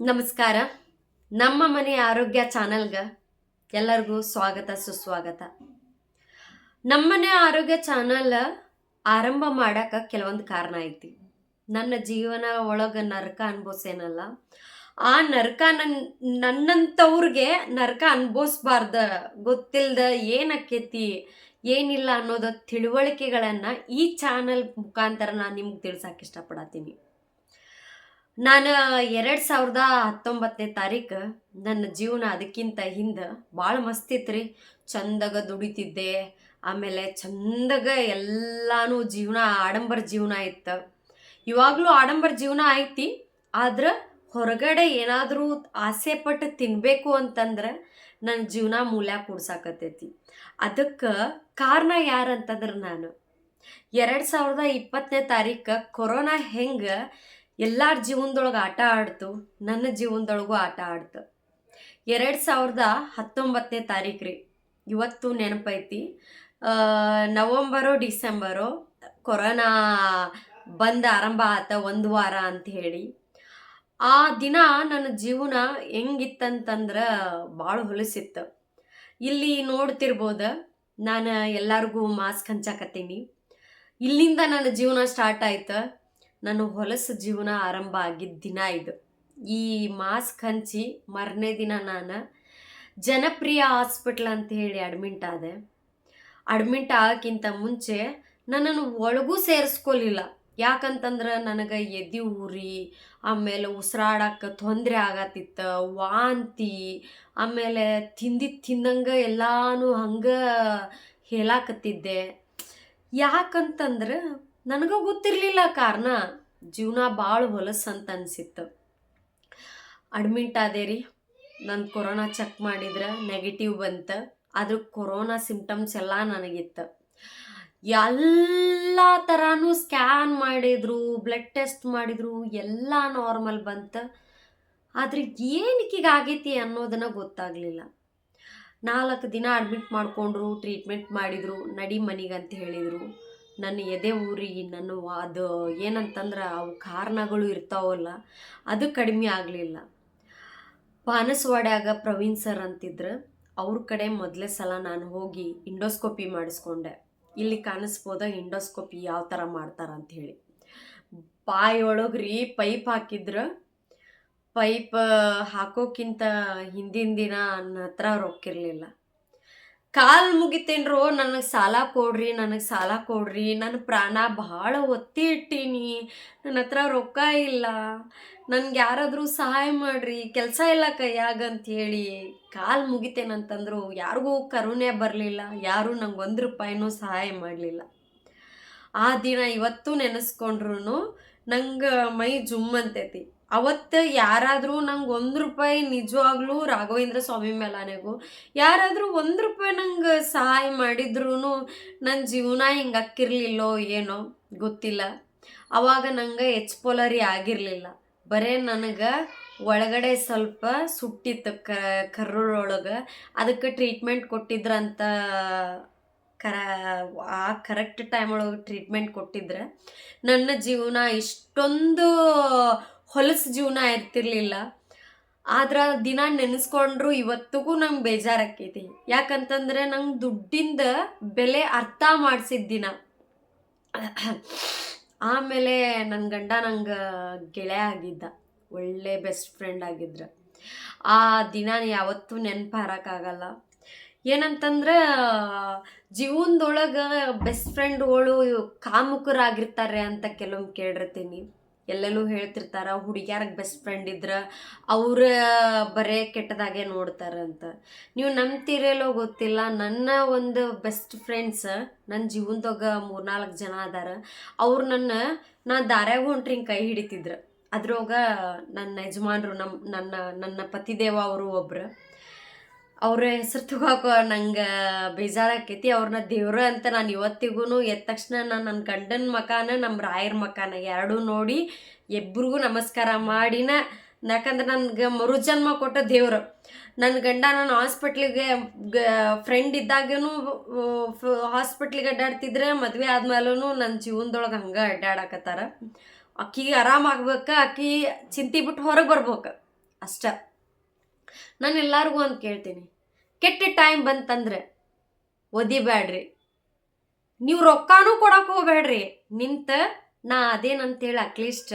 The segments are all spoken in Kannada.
ನಮಸ್ಕಾರ. ನಮ್ಮ ಮನೆ ಆರೋಗ್ಯ ಚಾನಲ್ಗೆ ಎಲ್ಲರಿಗೂ ಸ್ವಾಗತ, ಸುಸ್ವಾಗತ. ನಮ್ಮನೆ ಆರೋಗ್ಯ ಚಾನಲ್ ಆರಂಭ ಮಾಡಕ್ಕೆ ಕೆಲವೊಂದು ಕಾರಣ ಐತಿ. ನನ್ನ ಜೀವನ ಒಳಗೆ ನರಕ ಅನ್ಭವಿಸೇನಲ್ಲ. ಆ ನರಕ ನನ್ ನನ್ನಂಥವ್ರಿಗೆ ನರಕ ಅನ್ಭವಿಸ್ಬಾರ್ದ ಗೊತ್ತಿಲ್ಲದ ಏನಕ್ಕೈತಿ ಏನಿಲ್ಲ ಅನ್ನೋದ ತಿಳುವಳಿಕೆಗಳನ್ನು ಈ ಚಾನಲ್ ಮುಖಾಂತರ ನಾನು ನಿಮ್ಗೆ ತಿಳ್ಸಕ್ಕೆ ಇಷ್ಟಪಡತ್ತೀನಿ ನಾನು ಎರಡು ಸಾವಿರದ ಹತ್ತೊಂಬತ್ತನೇ ತಾರೀಕು ನನ್ನ ಜೀವನ ಅದಕ್ಕಿಂತ ಹಿಂದೆ ಭಾಳ ಮಸ್ತ್ ರೀ ಚಂದಾಗ ದುಡಿತಿದ್ದೆ, ಆಮೇಲೆ ಚಂದಾಗ ಎಲ್ಲಾನು ಜೀವನ, ಆಡಂಬರ ಜೀವನ ಇತ್ತು. ಇವಾಗಲೂ ಆಡಂಬರ ಜೀವನ ಐತಿ, ಆದ್ರೆ ಹೊರಗಡೆ ಏನಾದರೂ ಆಸೆ ಪಟ್ಟು ತಿನ್ನಬೇಕು ಅಂತಂದ್ರೆ ನನ್ನ ಜೀವನ ಮೂಲ್ಯ ಕೂಡ್ಸಾಕತ್ತೈತಿ. ಅದಕ್ಕೆ ಕಾರಣ ಯಾರಂತಂದ್ರೆ ನಾನು. ಎರಡು ಸಾವಿರದ ಇಪ್ಪತ್ತನೇ ತಾರೀಕು ಕೊರೋನಾ ಹೆಂಗೆ ಎಲ್ಲರ ಜೀವನದೊಳಗೆ ಆಟ ಆಡ್ತು, ನನ್ನ ಜೀವನದೊಳಗೂ ಆಟ ಆಡ್ತು. ಎರಡು ಸಾವಿರದ ಹತ್ತೊಂಬತ್ತನೇ ತಾರೀಕು ರೀ. ಇವತ್ತು ನೆನಪೈತಿ. ನವಂಬರು, ಡಿಸೆಂಬರು, ಕೊರೋನಾ ಬಂದ ಆರಂಭ ಆತ ಒಂದು ವಾರ ಅಂತ ಹೇಳಿ. ಆ ದಿನ ನನ್ನ ಜೀವನ ಹೆಂಗಿತ್ತಂತಂದ್ರೆ ಭಾಳ ಹೊಲಸಿತ್ತು. ಇಲ್ಲಿ ನೋಡ್ತಿರ್ಬೋದ, ನಾನು ಎಲ್ಲರಿಗೂ ಮಾಸ್ಕ್ ಹಂಚಾಕತ್ತೀನಿ. ಇಲ್ಲಿಂದ ನನ್ನ ಜೀವನ ಸ್ಟಾರ್ಟ್ ಆಯ್ತು. ನನ್ನ ಹೊಲಸು ಜೀವನ ಆರಂಭ ಆಗಿದ್ದ ದಿನ ಇದು. ಈ ಮಾಸ್ಕ್ ಹಂಚಿ ಮರನೇ ದಿನ ನಾನು ಜನಪ್ರಿಯ ಹಾಸ್ಪಿಟ್ಲ್ ಅಂತ ಹೇಳಿ ಅಡ್ಮಿಂಟ್ ಆದೆ. ಅಡ್ಮಿಂಟ್ ಆಗೋಕ್ಕಿಂತ ಮುಂಚೆ ನನ್ನನ್ನು ಒಳಗೂ ಸೇರಿಸ್ಕೊಳ್ಳಿಲ್ಲ ಯಾಕಂತಂದ್ರೆ ನನಗೆ ಎದೆ ಉರಿ, ಆಮೇಲೆ ಉಸಿರಾಡಕ್ಕೆ ತೊಂದರೆ ಆಗತ್ತಿತ್ತು, ವಾಂತಿ, ಆಮೇಲೆ ತಿಂದಿದ್ದು ತಿಂದಂಗೆ ಎಲ್ಲಾನು ಹಂಗೆ ಹೇಳಾಕತ್ತಿದ್ದೆ. ಯಾಕಂತಂದ್ರೆ ನನಗೆ ಗೊತ್ತಿರಲಿಲ್ಲ ಕಾರಣ. ಜೀವನ ಭಾಳ ಹೊಲಸು ಅಂತ ಅನಿಸಿತ್ತು. ಅಡ್ಮಿಂಟ್ ಆದೆ ರೀ ನನ್ನ ಕೊರೋನಾ ಚೆಕ್ ಮಾಡಿದ್ರೆ ನೆಗೆಟಿವ್ ಬಂತು. ಆದ್ರೆ ಕೊರೋನಾ ಸಿಂಪ್ಟಮ್ಸ್ ಎಲ್ಲ ನನಗಿತ್ತು. ಎಲ್ಲ ಥರನೂ ಸ್ಕ್ಯಾನ್ ಮಾಡಿದ್ರು ಬ್ಲಡ್ ಟೆಸ್ಟ್ ಮಾಡಿದ್ರು, ಎಲ್ಲ ನಾರ್ಮಲ್ ಬಂತು. ಆದರೆ ಆಗೈತಿ ಅನ್ನೋದನ್ನ ಗೊತ್ತಾಗಲಿಲ್ಲ. ನಾಲ್ಕು ದಿನ ಅಡ್ಮಿಟ್ ಮಾಡಿಕೊಂಡ್ರು ಟ್ರೀಟ್ಮೆಂಟ್ ಮಾಡಿದರು, ನಡಿ ಮನೆಗೆ ಅಂತ ಹೇಳಿದರು. ನನ್ನ ಎದೆ ಊರಿ, ನನ್ನ ಅದು ಏನಂತಂದ್ರೆ ಅವು ಕಾರಣಗಳು ಇರ್ತಾವಲ್ಲ, ಅದು ಕಡಿಮೆ ಆಗಲಿಲ್ಲ. ಬಾನಸವಾಡ್ಯಾಗ ಪ್ರವೀಣ್ ಸರ್ ಅಂತಿದ್ರು, ಅವ್ರ ಕಡೆ ಮೊದಲೇ ಸಲ ನಾನು ಹೋಗಿ ಇಂಡೋಸ್ಕೋಪಿ ಮಾಡಿಸ್ಕೊಂಡೆ. ಇಲ್ಲಿ ಕಾಣಿಸ್ಬೋದ ಇಂಡೋಸ್ಕೋಪಿ ಯಾವ ಥರ ಹೇಳಿ. ಬಾಯೊಳಗೆ ರೀ ಪೈಪ್ ಹಾಕಿದ್ರು. ಪೈಪ್ ಹಾಕೋಕ್ಕಿಂತ ಹಿಂದಿನ ದಿನ ನನ್ನ ಹತ್ರ ರೊಕ್ಕಿರಲಿಲ್ಲ ಕಾಲು ಮುಗಿತೇನ್ರೋ, ನನಗೆ ಸಾಲ ಕೊಡ್ರಿ, ನನಗೆ ಸಾಲ ಕೊಡ್ರಿ ನನ್ನ ಪ್ರಾಣ ಭಾಳ ಒತ್ತಿ ಇಟ್ಟೀನಿ ನನ್ನ ಹತ್ರ ರೊಕ್ಕ ಇಲ್ಲ, ನನ್ಗೆ ಯಾರಾದರೂ ಸಹಾಯ ಮಾಡ್ರಿ, ಕೆಲಸ ಇಲ್ಲ ಕೈಯಾಗ ಹೇಳಿ ಕಾಲು ಮುಗಿತೇನಂತಂದ್ರು ಯಾರಿಗೂ ಕರುಣೆ ಬರಲಿಲ್ಲ, ಯಾರೂ ನಂಗೆ ಒಂದು ರೂಪಾಯಿನೂ ಸಹಾಯ ಮಾಡಲಿಲ್ಲ. ಆ ದಿನ ಇವತ್ತು ನೆನೆಸ್ಕೊಂಡ್ರು ನಂಗೆ ಮೈ ಜುಮ್ ಅಂತೈತಿ. ಅವತ್ತು ಯಾರಾದರೂ ನಂಗೆ ಒಂದು ರೂಪಾಯಿ ನಿಜವಾಗ್ಲೂ ರಾಘವೇಂದ್ರ ಸ್ವಾಮಿ ಮೇಲಾನೆಗೂ ಯಾರಾದರೂ ಒಂದು ರೂಪಾಯಿ ನಂಗೆ ಸಹಾಯ ಮಾಡಿದ್ರು ನನ್ನ ಜೀವನ ಹಿಂಗೆ ಅಕ್ಕಿರ್ಲಿಲ್ಲೋ ಏನೋ ಗೊತ್ತಿಲ್ಲ. ಅವಾಗ ನಂಗೆ ಎಚ್ ಪೋಲರಿ ಆಗಿರಲಿಲ್ಲ. ಬರೇ ನನಗೆ ಒಳಗಡೆ ಸ್ವಲ್ಪ ಸುಟ್ಟಿತ್ತು ಕ ಕರ್ರೊಳಗೆ ಅದಕ್ಕೆ ಟ್ರೀಟ್ಮೆಂಟ್ ಕೊಟ್ಟಿದ್ರಂತ ಕರ, ಆ ಕರೆಕ್ಟ್ ಟೈಮ್ ಒಳಗೆ ಟ್ರೀಟ್ಮೆಂಟ್ ಕೊಟ್ಟಿದ್ರೆ. ನನ್ನ ಜೀವನ ಇಷ್ಟೊಂದು ಹೊಲಸು ಜೀವನ ಇರ್ತಿರ್ಲಿಲ್ಲ. ಆದ್ರೆ ದಿನ ನೆನೆಸ್ಕೊಂಡ್ರು ಇವತ್ತಿಗೂ ನಂಗೆ ಬೇಜಾರಾಕೈತಿ. ಯಾಕಂತಂದ್ರೆ ನಂಗೆ ದುಡ್ಡಿಂದ ಬೆಲೆ ಅರ್ಥ ಮಾಡಿಸಿದ ದಿನ. ಆಮೇಲೆ ನನ್ನ ಗಂಡ ನಂಗೆ ಗೆಳೆಯ ಆಗಿದ್ದ. ಒಳ್ಳೆ ಬೆಸ್ಟ್ ಫ್ರೆಂಡ್ ಆಗಿದ್ರ. ಆ ದಿನ ಯಾವತ್ತೂ ನೆನಪು ಹಾರಕ್ಕಾಗಲ್ಲ. ಏನಂತಂದ್ರೆ, ಜೀವನದೊಳಗೆ ಬೆಸ್ಟ್ ಫ್ರೆಂಡ್ಗಳು ಕಾಮುಕರಾಗಿರ್ತಾರೆ ಅಂತ ಕೆಲವೊಮ್ಮೆ ಕೇಳಿರ್ತೀನಿ. ಎಲ್ಲೆಲ್ಲೂ ಹೇಳ್ತಿರ್ತಾರ, ಹುಡುಗ್ಯಾರಿಗೆ ಬೆಸ್ಟ್ ಫ್ರೆಂಡ್ ಇದ್ರ, ಅವ್ರ ಬರೇ ಕೆಟ್ಟದಾಗೆ ನೋಡ್ತಾರಂತ ನೀವು ನಂಬ್ತಿರಲ್ಲೋ ಗೊತ್ತಿಲ್ಲ, ನನ್ನ ಒಂದು ಬೆಸ್ಟ್ ಫ್ರೆಂಡ್ಸ್ ನನ್ನ ಜೀವನದಾಗ ಮೂರ್ನಾಲ್ಕು ಜನ ಅದಾರ, ಅವ್ರು ನನ್ನ, ನಾ ದಾರ್ಯಾಗ ಹೊಂಟ್ರಿ ಕೈ ಹಿಡಿತಿದ್ರು. ಅದ್ರೊಳಗ ನನ್ನ ಯಜಮಾನ್ರು ನಮ್ಮ ನನ್ನ ನನ್ನ ಪತಿದೇವ ಅವರು ಒಬ್ರು. ಅವ್ರ ಹೆಸರು ತಗೋಕೋ ನಂಗೆ ಬೇಜಾರಾಕೈತಿ. ಅವ್ರನ್ನ ದೇವ್ರ ಅಂತ ನಾನು ಇವತ್ತಿಗೂ ಎದ್ದ ತಕ್ಷಣ ನಾನು ನನ್ನ ಗಂಡನ ಮಕಾನ ನಮ್ಮ ರಾಯರ ಮಕಾನ ಎರಡೂ ನೋಡಿ ಇಬ್ರಿಗೂ ನಮಸ್ಕಾರ ಮಾಡಿನ. ಯಾಕಂದ್ರೆ ನನ್ಗೆ ಮರುಜನ್ಮ ಕೊಟ್ಟ ದೇವ್ರು. ನನ್ನ ಗಂಡ ನಾನು ಹಾಸ್ಪಿಟ್ಲಿಗೆ ಫ್ರೆಂಡ್ ಇದ್ದಾಗೂ ಹಾಸ್ಪಿಟ್ಲಿಗೆ ಅಡ್ಡಾಡ್ತಿದ್ರೆ ಮದುವೆ ಆದ್ಮೇಲೂ ನನ್ನ ಜೀವನದೊಳಗೆ ಹಂಗೆ ಅಡ್ಡಾಡಕತ್ತಾರ. ಅಕ್ಕಿಗೆ ಆರಾಮಾಗ್ಬೇಕು, ಅಕ್ಕಿ ಚಿಂತೆ ಬಿಟ್ಟು ಹೊರಗೆ ಬರ್ಬೇಕು. ಅಷ್ಟ. ನಾನು ಎಲ್ಲರಿಗೂ ಒಂದು ಕೇಳ್ತೀನಿ. ಕೆಟ್ಟ ಟೈಮ್ ಬಂತಂದ್ರೆ ಒದಿಬ್ಯಾಡ್ರಿ ನೀವು ರೊಕ್ಕನೂ ಕೊಡಕ್ಕೆ ಹೋಗ್ಬೇಡ್ರಿ. ನಿಂತ ನಾ ಅದೇನಂತೇಳಿ ಅಟ್ಲೀಸ್ಟ್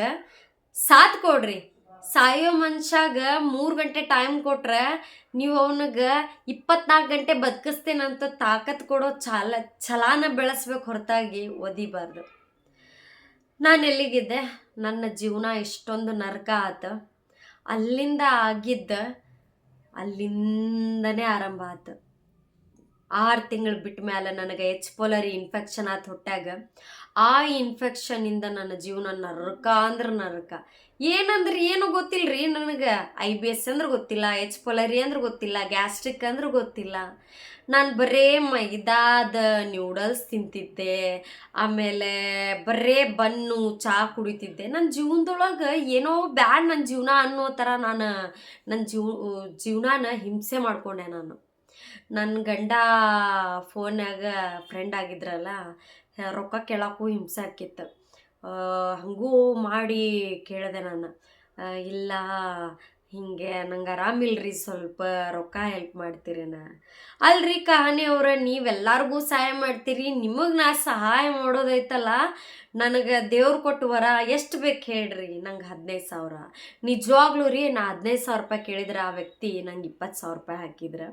ಸಾಥ್ ಕೊಡ್ರಿ. ಸಾಯೋ ಮನುಷ್ಯಾಗ ಮೂರು ಗಂಟೆ ಟೈಮ್ ಕೊಟ್ರೆ ನೀವು ಅವನಿಗೆ ಇಪ್ಪತ್ನಾಲ್ಕು ಗಂಟೆ ಬದುಕಿಸ್ತೇನಂತ ತಾಕತ್ ಕೊಡೋ ಚಾಲ, ಛಲಾನ ಬೆಳೆಸ್ಬೇಕು ಹೊರತಾಗಿ ಒದಿಬಾರ್ದು. ನಾನು ಎಲ್ಲಿಗಿದ್ದೆ? ನನ್ನ ಜೀವನ ಇಷ್ಟೊಂದು ನರಕ ಆತ. ಅಲ್ಲಿಂದ ಆಗಿದ್ದ ಅಲ್ಲಿಂದನೇ ಆರಂಭ ಆತು. ಆರು ತಿಂಗಳು ಬಿಟ್ಟ ಮೇಲೆ ನನಗೆ ಎಚ್ ಪೊಲರಿ ಇನ್ಫೆಕ್ಷನ್ ಆತು ಹುಟ್ಟಾಗ ಆ ಇನ್ಫೆಕ್ಷನಿಂದ ನನ್ನ ಜೀವನ ನರಕ ಅಂದ್ರೆ ನರಕ. ಏನಂದ್ರೆ ಏನು ಗೊತ್ತಿಲ್ರಿ ನನಗೆ? ಐ ಬಿ ಎಸ್ ಅಂದ್ರೆ ಗೊತ್ತಿಲ್ಲ, ಎಚ್ ಪೊಲರಿ ಅಂದ್ರೆ ಗೊತ್ತಿಲ್ಲ, ಗ್ಯಾಸ್ಟ್ರಿಕ್ ಅಂದ್ರೆ ಗೊತ್ತಿಲ್ಲ. ನಾನು ಬರೇ ಮೈದಾದ ನ್ಯೂಡಲ್ಸ್ ತಿಂತಿದ್ದೆ. ಆಮೇಲೆ ಬರೇ ಬನ್ನು ಚಹಾ ಕುಡಿತಿದ್ದೆ. ನನ್ನ ಜೀವನದೊಳಗೆ ಏನೋ ಬ್ಯಾಡ್ ನನ್ನ ಜೀವನ ಅನ್ನೋ ಥರ ನಾನು ನನ್ನ ಜೀವ, ಜೀವನಾನ ಹಿಂಸೆ ಮಾಡ್ಕೊಂಡೆ ನಾನು. ನನ್ನ ಗಂಡ ಫೋನ್ಯಾಗ ಫ್ರೆಂಡ್ ಆಗಿದ್ರಲ್ಲ, ರೊಕ್ಕ ಕೇಳಕ್ಕೂ ಹಿಂಸೆ ಆಕಿತ್ತು ಹಂಗೂ ಮಾಡಿ ಕೇಳಿದೆ ನಾನು. ಇಲ್ಲ ಹಿಂಗೆ ನಂಗೆ ಆರಾಮಿಲ್ರಿ ಸ್ವಲ್ಪ ರೊಕ್ಕ ಹೆಲ್ಪ್ ಮಾಡ್ತೀರೇನ. ಅಲ್ರಿ ಕಹಾನಿ ಅವ್ರ, ನೀವೆಲ್ಲರಿಗೂ ಸಹಾಯ ಮಾಡ್ತೀರಿ, ನಿಮಗೆ ನಾ ಸಹಾಯ ಮಾಡೋದೈತಲ್ಲ, ನನಗೆ ದೇವ್ರು ಕೊಟ್ಟು ವರ ಎಷ್ಟು ಬೇಕು ಹೇಳ್ರಿ ನಂಗೆ ಹದಿನೈದು ಸಾವಿರ. ನಿಜವಾಗ್ಲೂ ರೀ ನಾ ಹದಿನೈದು ಸಾವಿರ ರೂಪಾಯಿ ಕೇಳಿದ್ರೆ ಆ ವ್ಯಕ್ತಿ ನಂಗೆ ಇಪ್ಪತ್ತು ಸಾವಿರ ರೂಪಾಯಿ ಹಾಕಿದ್ರೆ.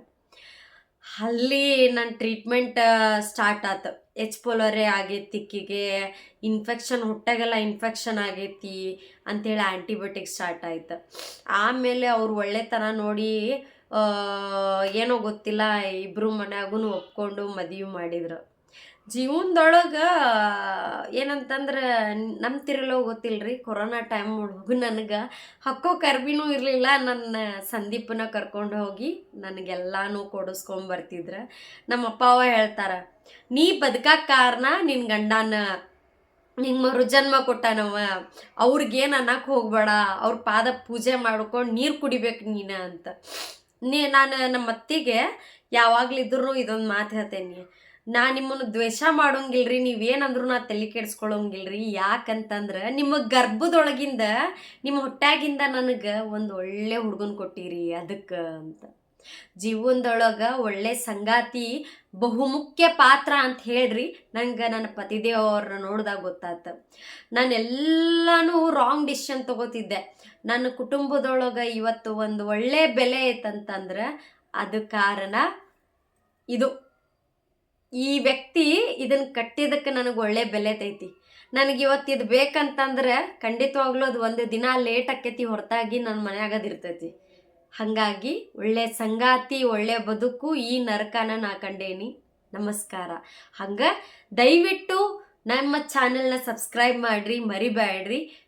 ಅಲ್ಲಿ ನನ್ನ ಟ್ರೀಟ್ಮೆಂಟ್ ಸ್ಟಾರ್ಟ್ ಆತು. ಎಚ್ ಪೊಲರೆ ಆಗೈತಿ ಕಿಗೆ ಇನ್ಫೆಕ್ಷನ್ ಹುಟ್ಟಾಗೆಲ್ಲ ಇನ್ಫೆಕ್ಷನ್ ಆಗೈತಿ ಅಂಥೇಳಿ ಆ್ಯಂಟಿಬಯೋಟಿಕ್ ಸ್ಟಾರ್ಟ್ ಆಯ್ತು. ಆಮೇಲೆ ಅವ್ರು ಥರ ನೋಡಿ ಏನೋ ಗೊತ್ತಿಲ್ಲ ಇಬ್ಬರು ಮನ್ಯಾಗೂ ಒಪ್ಕೊಂಡು ಮದುವೆ ಮಾಡಿದ್ರು. ಜೀವನದೊಳಗೆ, ಏನಂತಂದ್ರೆ ನಂಬ್ತಿರಲೋ ಗೊತ್ತಿಲ್ರಿ, ಕೊರೋನಾ ಟೈಮ್ ಒಳಗೂ ನನಗೆ ಹಕ್ಕೋ ಕರ್ಬಿನೂ ಇರಲಿಲ್ಲ. ನನ್ನ ಸಂದೀಪನ ಕರ್ಕೊಂಡು ಹೋಗಿ ನನಗೆಲ್ಲಾನು ಕೊಡಿಸ್ಕೊಂಬರ್ತಿದ್ರ ನಮ್ಮ ಅಪ್ಪ ಅವ ಹೇಳ್ತಾರ, ನೀ ಬದುಕಕ್ಕೆ ಕಾರಣ ನಿನ್ನ ಗಂಡನ ಮರು ಮರುಜನ್ಮ ಕೊಟ್ಟನವ. ಅವ್ರಿಗೇನು ಅನ್ನಕ್ಕೆ ಹೋಗ್ಬೇಡ. ಅವ್ರ ಪಾದ ಪೂಜೆ ಮಾಡ್ಕೊಂಡು ನೀರು ಕುಡಿಬೇಕು ನೀನು ಅಂತ. ನೀ, ನಾನು ನಮ್ಮ ಅತ್ತಿಗೆ ಯಾವಾಗಲಿದ್ರು ಇದೊಂದು ಮಾತು ಹೇಳ್ತೇನೆ. ನಾ ನಿಮ್ಮನ್ನು ದ್ವೇಷ ಮಾಡೋಂಗಿಲ್ರಿ, ನೀವೇನಂದ್ರು ನಾ ತಲೆ ಕೆಡಿಸ್ಕೊಳ್ಳೋಂಗಿಲ್ರಿ ಯಾಕಂತಂದ್ರೆ ನಿಮ್ಮ ಗರ್ಭದೊಳಗಿಂದ, ನಿಮ್ಮ ಹೊಟ್ಯಾಗಿಂದ ನನಗೆ ಒಂದು ಒಳ್ಳೆ ಹುಡುಗನ್ ಕೊಟ್ಟಿರಿ ಅದಕ್ಕೆ ಅಂತ. ಜೀವನದೊಳಗೆ ಒಳ್ಳೆ ಸಂಗಾತಿ ಬಹುಮುಖ್ಯ ಪಾತ್ರ ಅಂತ ಹೇಳ್ರಿ. ನಂಗೆ ನನ್ನ ಪತಿದೇವ್ ಅವ್ರನ್ನ ನೋಡಿದಾಗ ಗೊತ್ತಾತು. ನಾನು ಎಲ್ಲಾನು ರಾಂಗ್ ಡಿಸಿಷನ್ ತಗೋತಿದ್ದೆ. ನನ್ನ ಕುಟುಂಬದೊಳಗೆ ಇವತ್ತು ಒಂದು ಒಳ್ಳೆ ಬೆಲೆ ಐತಂತಂದ್ರೆ, ಅದು ಕಾರಣ ಇದು. ಈ ವ್ಯಕ್ತಿ ಇದನ್ನ ಕಟ್ಟಿದಕ್ಕೆ ನನಗೆ ಒಳ್ಳೆ ಬೆಲೆ ತೈತಿ. ನನಗೆ ಇವತ್ತು ಇದು ಬೇಕಂತಂದ್ರೆ ಖಂಡಿತವಾಗ್ಲೂ ಅದು ಒಂದು ದಿನ ಲೇಟ್ ಆಕೈತಿ ಹೊರತಾಗಿ ನನ್ನ ಮನ್ಯಾಗ ಅದ್ ಇರ್ತೈತಿ. ಹಾಗಾಗಿ ಒಳ್ಳೆ ಸಂಗಾತಿ, ಒಳ್ಳೆ ಬದುಕು ಈ ನರಕನ ನಾ ಕಂಡೇನಿ. ನಮಸ್ಕಾರ. ಹಂಗೆ ದಯವಿಟ್ಟು ನಮ್ಮ ಚಾನೆಲ್ನ ಸಬ್ಸ್ಕ್ರೈಬ್ ಮಾಡಿರಿ ಮರಿಬೇಡ್ರಿ